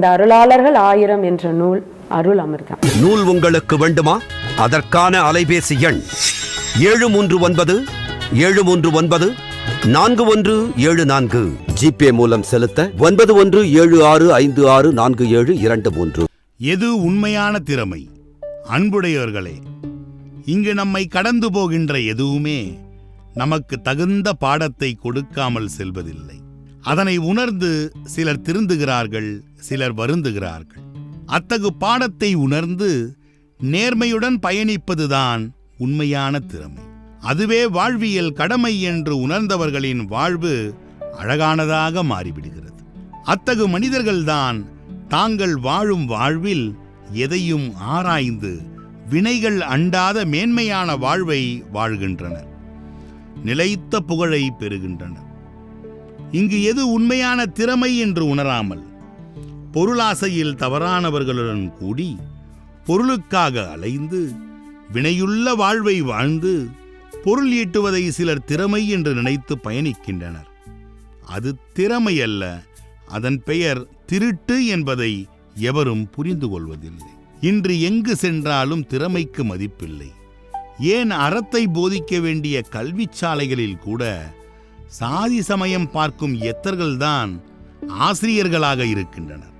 இந்த அருளாளர்கள் ஆயிரம் என்ற நூல் அருள் அமிர்தம். நூல் உங்களுக்கு வேண்டுமா? அதற்கான அலைபேசி எண் ஏழு மூன்று ஒன்பது ஏழு மூன்று ஒன்பது நான்கு ஒன்று ஏழு நான்கு. ஜிபே மூலம் செலுத்த ஒன்பது ஒன்று ஏழு ஆறு ஐந்து ஆறு நான்கு ஏழு இரண்டு மூன்று. எது உண்மையான திறமை? அன்புடையவர்களே இங்கு நம்மை கடந்து போகின்ற எதுவுமே நமக்கு தகுந்த பாடத்தை கொடுக்காமல் செல்வதில்லை. அதனை உணர்ந்து சிலர் திருந்துகிறார்கள் சிலர் வருந்துகிறார்கள். அத்தகு பாடத்தை உணர்ந்து நேர்மையுடன் பயணிப்பதுதான் உண்மையான திறமை. அதுவே வாழ்வியல் கடமை என்று உணர்ந்தவர்களின் வாழ்வு அழகானதாக மாறிவிடுகிறது. அத்தகு மனிதர்கள்தான் தாங்கள் வாழும் வாழ்வில் எதையும் ஆராய்ந்து வினைகள் அண்டாத மேன்மையான வாழ்வை வாழ்கின்றனர். நிலைத்த புகழை பெறுகின்றனர். இங்கு எது உண்மையான திறமை என்று உணராமல் பொருளாசையில் தவறானவர்களுடன் கூடி பொருளுக்காக அலைந்து வினையுள்ள வாழ்வை வாழ்ந்து பொருள் ஈட்டுவதை சிலர் திறமை என்று நினைத்து பயணிக்கின்றனர். அது திறமை அல்ல அதன் பெயர் திருட்டு என்பதை எவரும் புரிந்து கொள்வதில்லை. இன்று எங்கு சென்றாலும் திறமைக்கு மதிப்பில்லை. ஏன் அறத்தை போதிக்க வேண்டிய கல்வி சாலைகளில் கூட சாதி சமயம் பார்க்கும் எத்தர்கள்தான் ஆசிரியர்களாக இருக்கின்றனர்.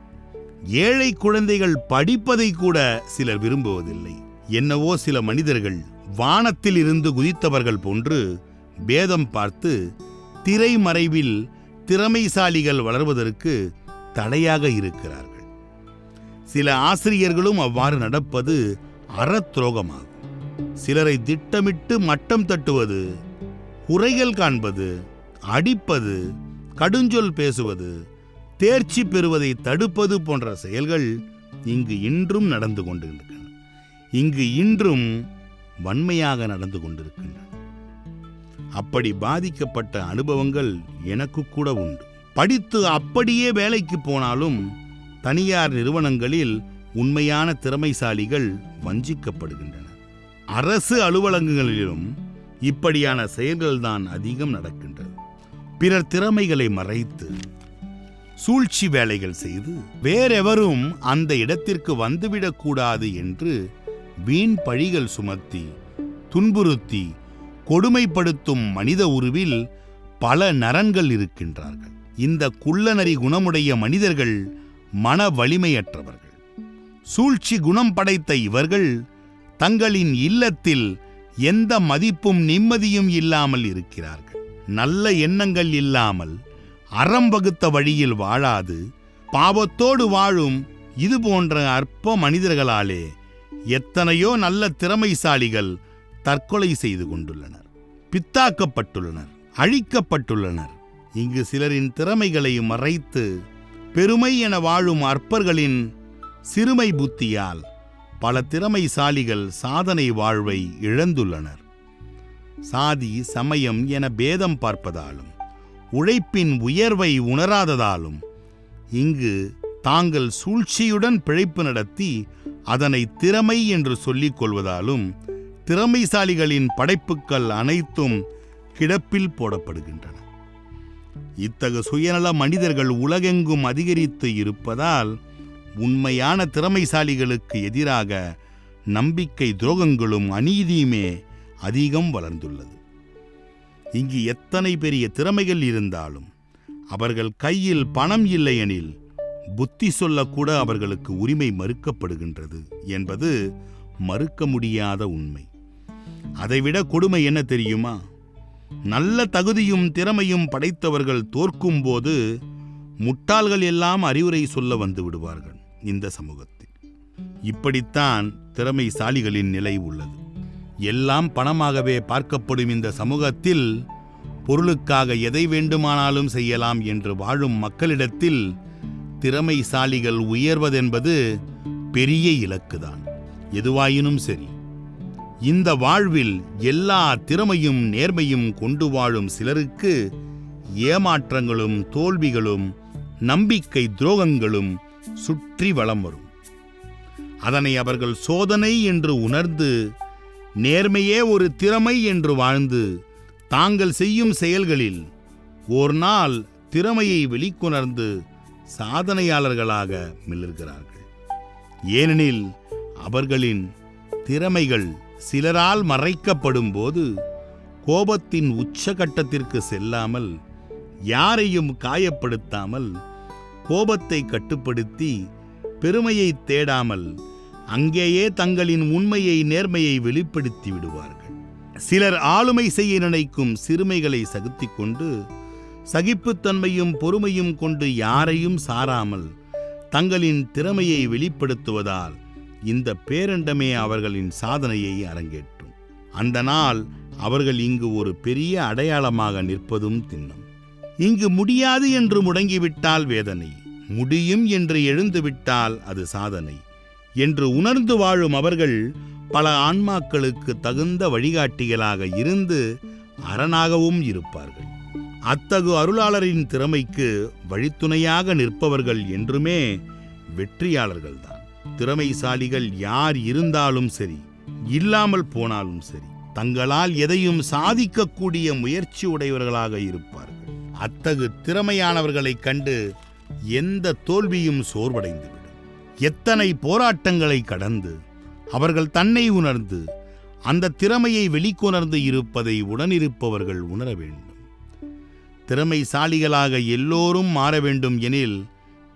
ஏழை குழந்தைகள் படிப்பதை கூட சிலர் விரும்புவதில்லை. என்னவோ சில மனிதர்கள் வானத்தில் இருந்து குதித்தவர்கள் போன்று பேதம் பார்த்து திரை மறைவில் திறமைசாலிகள் வளர்வதற்கு தடையாக இருக்கிறார்கள். சில ஆசிரியர்களும் அவ்வாறு நடப்பது அறத்துரோகமாகும் சிலரை திட்டமிட்டு மட்டம் தட்டுவது குறைகள் காண்பது அடிப்பது கடுஞ்சொல் பேசுவது தேர்ச்சி பெறுவதை தடுப்பது போன்ற செயல்கள் இங்கு இன்றும் நடந்து கொண்டிருக்கின்றன. இங்கு இன்றும் வன்மையாக நடந்து கொண்டிருக்கின்றன. அப்படி பாதிக்கப்பட்ட அனுபவங்கள் எனக்கு கூட உண்டு. படித்து அப்படியே வேலைக்கு போனாலும் தனியார் நிறுவனங்களில் உண்மையான திறமைசாலிகள் வஞ்சிக்கப்படுகின்றன அரசு அலுவலகங்களிலும் இப்படியான செயல்கள்தான் அதிகம் நடக்கின்றன. பிறர் திறமைகளை மறைத்து சூழ்ச்சி வேலைகள் செய்து வேறெவரும் அந்த இடத்திற்கு வந்துவிடக்கூடாது என்று வீண் பழிகள் சுமத்தி துன்புறுத்தி கொடுமைப்படுத்தும் மனித உருவில் பல நரன்கள் இருக்கின்றார்கள். இந்த குள்ளநரி குணமுடைய மனிதர்கள் மன வலிமையற்றவர்கள். சூழ்ச்சி குணம் படைத்த இவர்கள் தங்களின் இல்லத்தில் எந்த மதிப்பும் நிம்மதியும் இல்லாமல் இருக்கிறார்கள். நல்ல எண்ணங்கள் இல்லாமல் அறம் வகுத்த வழியில் வாழாது பாவத்தோடு வாழும் இது போன்ற அற்ப மனிதர்களாலே எத்தனையோ நல்ல திறமைசாலிகள் தற்கொலை செய்து கொண்டுள்ளனர். பித்தாக்கப்பட்டுள்ளனர் அழிக்கப்பட்டுள்ளனர். இங்கு சிலரின் திறமைகளை மறைத்து பெருமை என வாழும் அற்பர்களின் சிறுமை புத்தியால் பல திறமைசாலிகள் சாதனை வாழ்வை இழந்துள்ளனர். சாதி சமயம் என பேதம் பார்ப்பதாலும் உழைப்பின் உயர்வை உணராததாலும் இங்கு தாங்கள் சூழ்ச்சியுடன் பிழைப்பு நடத்தி அதனை திறமை என்று சொல்லிக் கொள்வதாலும் திறமைசாலிகளின் படைப்புக்கள் அனைத்தும் கிடப்பில் போடப்படுகின்றன. இத்தகு சுயநல மனிதர்கள் உலகெங்கும் அதிகரித்து இருப்பதால் உண்மையான திறமைசாலிகளுக்கு எதிராக நம்பிக்கை துரோகங்களும் அநீதியுமே அதிகம் வளர்ந்துள்ளது. இங்கு எத்தனை பெரிய திறமைகள் இருந்தாலும் அவர்கள் கையில் பணம் இல்லையெனில் புத்தி சொல்லக்கூட அவர்களுக்கு உரிமை மறுக்கப்படுகின்றது என்பது மறுக்க முடியாத உண்மை. அதைவிட கொடுமை என்ன தெரியுமா? நல்ல தகுதியும் திறமையும் படைத்தவர்கள் தோற்கும்போது முட்டாள்கள் எல்லாம் அறிவுரை சொல்ல வந்து விடுவார்கள் இந்த சமூகத்தில். இப்படித்தான் திறமைசாலிகளின் நிலை உள்ளது. எல்லாம் பணமாகவே பார்க்கப்படும் இந்த சமூகத்தில் பொருளுக்காக எதை வேண்டுமானாலும் செய்யலாம் என்று வாழும் மக்களிடத்தில் திறமைசாலிகள் உயர்வதென்பது பெரிய இலக்குதான். எதுவாயினும் சரி இந்த வாழ்வில் எல்லா திறமையும் நேர்மையும் கொண்டு வாழும் சிலருக்கு ஏமாற்றங்களும் தோல்விகளும் நம்பிக்கை துரோகங்களும் சுற்றி வலம் வரும். அதனை அவர்கள் சோதனை என்று உணர்ந்து நேர்மையே ஒரு திறமை என்று வாழ்ந்து தாங்கள் செய்யும் செயல்களில் ஓர் நாள் திறமையை வெளிக்கொணர்ந்து சாதனையாளர்களாக மிளர்கிறார்கள் ஏனெனில் அவர்களின் திறமைகள் சிலரால் மறைக்கப்படும் போது கோபத்தின் உச்சகட்டத்திற்கு செல்லாமல் யாரையும் காயப்படுத்தாமல் கோபத்தை கட்டுப்படுத்தி பெருமையை தேடாமல் அங்கேயே தங்களின் உண்மையை நேர்மையை வெளிப்படுத்தி விடுவார்கள். சிலர் ஆளுமை செய்ய நினைக்கும் சிறுமைகளை சகுத்தி கொண்டு சகிப்புத்தன்மையும் பொறுமையும் கொண்டு யாரையும் சாராமல் தங்களின் திறமையை வெளிப்படுத்துவதால் இந்த பேரண்டமே அவர்களின் சாதனையை அரங்கேற்றும். அந்த நாள் அவர்கள் இங்கு ஒரு பெரிய அடையாளமாக நிற்பதும் திண்ணம். இங்கு முடியாது என்று முடங்கிவிட்டால் வேதனை முடியும் என்று எழுந்துவிட்டால் அது சாதனை. என்று உணர்ந்து வாழும் அவர்கள் பல ஆன்மாக்களுக்கு தகுந்த வழிகாட்டிகளாக இருந்து அரணாகவும் இருப்பார்கள். அத்தகு அருளாளரின் திறமைக்கு வழித்துணையாக நிற்பவர்கள் என்றுமே வெற்றியாளர்கள்தான். திறமைசாலிகள் யார் இருந்தாலும் சரி இல்லாமல் போனாலும் சரி தங்களால் எதையும் சாதிக்கக்கூடிய முயற்சி உடையவர்களாக இருப்பார்கள். அத்தகு திறமையானவர்களைக் கண்டு எந்த தோல்வியும் சோர்வடைந்தது எத்தனை போராட்டங்களை கடந்து அவர்கள் தன்னை உணர்ந்து அந்த திறமையை வெளிக்கொணர்ந்து இருப்பதை உடனிருப்பவர்கள் உணர வேண்டும். திறமைசாலிகளாக எல்லோரும் மாற வேண்டும் எனில்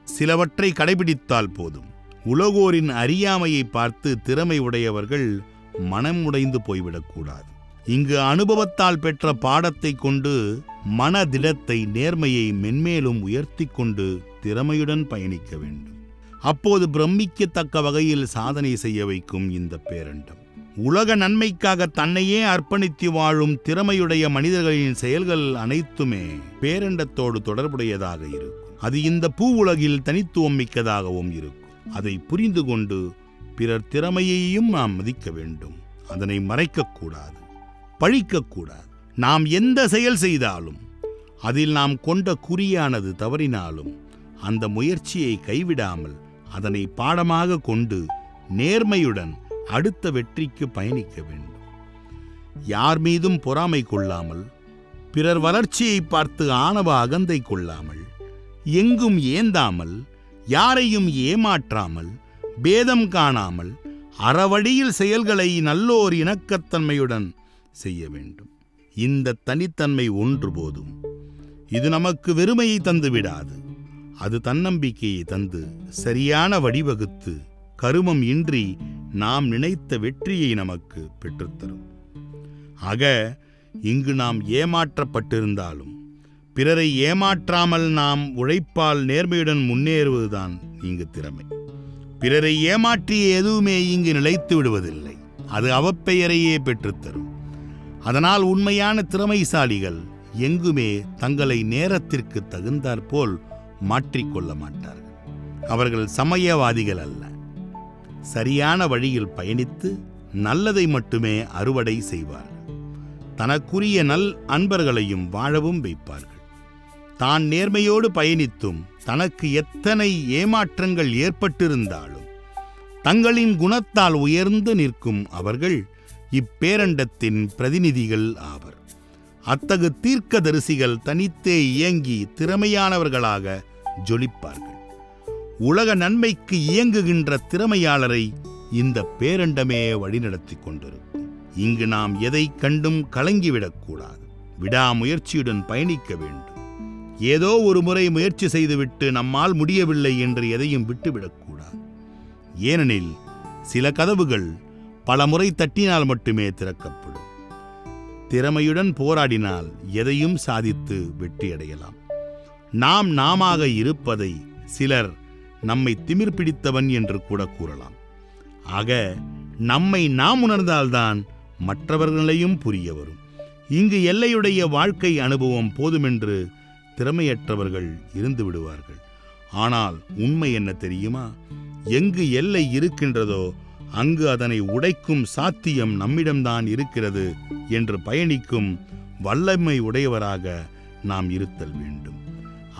சிலவற்றை கடைபிடித்தால் போதும். உலகோரின் அறியாமையை பார்த்து திறமை உடையவர்கள் மனம் உடைந்து போய்விடக்கூடாது இங்கு அனுபவத்தால் பெற்ற பாடத்தை கொண்டு மனதிடத்தை நேர்மையை மென்மேலும் உயர்த்தி கொண்டு திறமையுடன் பயணிக்க வேண்டும். அப்போது பிரமிக்கத்தக்க வகையில் சாதனை செய்ய வைக்கும் இந்த பேரண்டம். உலக நன்மைக்காக தன்னையே அர்ப்பணித்து வாழும் திறமையுடைய மனிதர்களின் செயல்கள் அனைத்துமே பேரண்டத்தோடு தொடர்புடையதாக இருக்கும். அது இந்த பூ உலகில் தனித்துவம் மிக்கதாகவும் இருக்கும். அதை புரிந்து கொண்டு பிறர் திறமையையும் நாம் மதிக்க வேண்டும். அதனை மறைக்கக்கூடாது பழிக்கக்கூடாது நாம் எந்த செயல் செய்தாலும் அதில் நாம் கொண்ட குறியானது தவறினாலும் அந்த முயற்சியை கைவிடாமல் அதனை பாடமாக கொண்டு நேர்மையுடன் அடுத்த வெற்றிக்கு பயணிக்க வேண்டும். யார் மீதும் பொறாமை கொள்ளாமல் பிறர் வளர்ச்சியை பார்த்து ஆணவ அகந்தை கொள்ளாமல் எங்கும் ஏந்தாமல் யாரையும் ஏமாற்றாமல் பேதம் காணாமல் அறவழியில் செயல்களை நல்லோர் இணக்கத்தன்மையுடன் செய்ய வேண்டும். இந்த தனித்தன்மை ஒன்று போதும். இது நமக்கு வெறுமையை தந்துவிடாது. அது தன்னம்பிக்கையை தந்து சரியான வடிவகுத்து கருமம் இன்றி நாம் நினைத்த வெற்றியை நமக்கு பெற்றுத்தரும். ஆக இங்கு நாம் ஏமாற்றப்பட்டிருந்தாலும் பிறரை ஏமாற்றாமல் நாம் உழைப்பால் நேர்மையுடன் முன்னேறுவதுதான் இங்கு திறமை. பிறரை ஏமாற்றிய எதுவுமே இங்கு நிலைத்து விடுவதில்லை. அது அவப்பெயரையே பெற்றுத்தரும். அதனால் உண்மையான திறமைசாலிகள் எங்குமே தங்களை நேரத்திற்கு தகுந்தாற்போல் மாற்றிக்கொள்ள மாட்டார்கள். அவர்கள் சமயவாதிகள் அல்ல. சரியான வழியில் பயணித்து நல்லதை மட்டுமே அறுவடை செய்வார்கள். தனக்குரிய நல் அன்பர்களையும் வாழவும் வைப்பார்கள். தான் நேர்மையோடு பயணித்தும் தனக்கு எத்தனை ஏமாற்றங்கள் ஏற்பட்டிருந்தாலும் தங்களின் குணத்தால் உயர்ந்து நிற்கும் அவர்கள் இப்பேரண்டத்தின் பிரதிநிதிகள் ஆவர். அத்தகு தீர்க்கதரிசிகள் தனித்தே இயங்கி திறமையானவர்களாக ஜொலிப்பார்கள். உலக நன்மைக்கு இயங்குகின்ற திறமையாளரை இந்த பேரண்டமே வழிநடத்தி கொண்டிருக்கும். இங்கு நாம் எதை கண்டும் கலங்கிவிடக்கூடாது விடாமுயற்சியுடன் பயணிக்க வேண்டும். ஏதோ ஒரு முறை முயற்சி செய்துவிட்டு நம்மால் முடியவில்லை என்று எதையும் விட்டுவிடக்கூடாது ஏனெனில் சில கதவுகள் பல முறை தட்டினால் மட்டுமே திறக்கப்படும். திறமையுடன் போராடினால் எதையும் சாதித்து வெற்றியடையலாம். நாம் நாமாக இருப்பதை சிலர் நம்மை திமிர் பிடித்தவன் என்று கூட கூறலாம். ஆக நம்மை நாம் உணர்ந்தால்தான் மற்றவர்களையும் புரிய வரும். இங்கு எல்லையுடைய வாழ்க்கை அனுபவம் போதுமென்று திறமையற்றவர்கள் இருந்து விடுவார்கள். ஆனால் உண்மை என்ன தெரியுமா? எங்கு எல்லை இருக்கின்றதோ அங்கு அதனை உடைக்கும் சாத்தியம் நம்மிடம்தான் இருக்கிறது என்று பயணிக்கும் வல்லமை உடையவராக நாம் இருத்தல் வேண்டும்.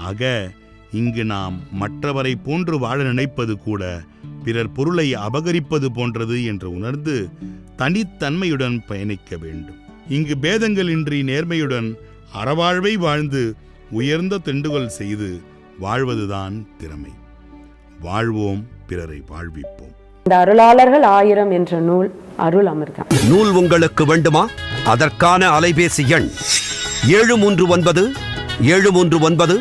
ஆக இங்கு நாம் மற்றவரை போன்று வாழ நினைப்பது கூட பிறர் பொருளை அபகரிப்பது போன்றது என்று உணர்ந்து தனித்தன்மையுடன் பயணிக்க வேண்டும். இங்கு பேதங்களின்றி நேர்மையுடன் அறவாழ்வை வாழ்ந்து உயர்ந்த தெண்டுகள் செய்து வாழ்வதுதான் திறமை. வாழ்வோம் பிறரை வாழ்விப்போம். இந்த அருளாளர்கள் ஆயிரம் என்ற நூல் அருள் அமிர்தம். நூல் உங்களுக்கு வேண்டுமா? அதற்கான அலைபேசி எண் ஏழு மூன்று ஒன்பது ஏழு மூன்று ஒன்பது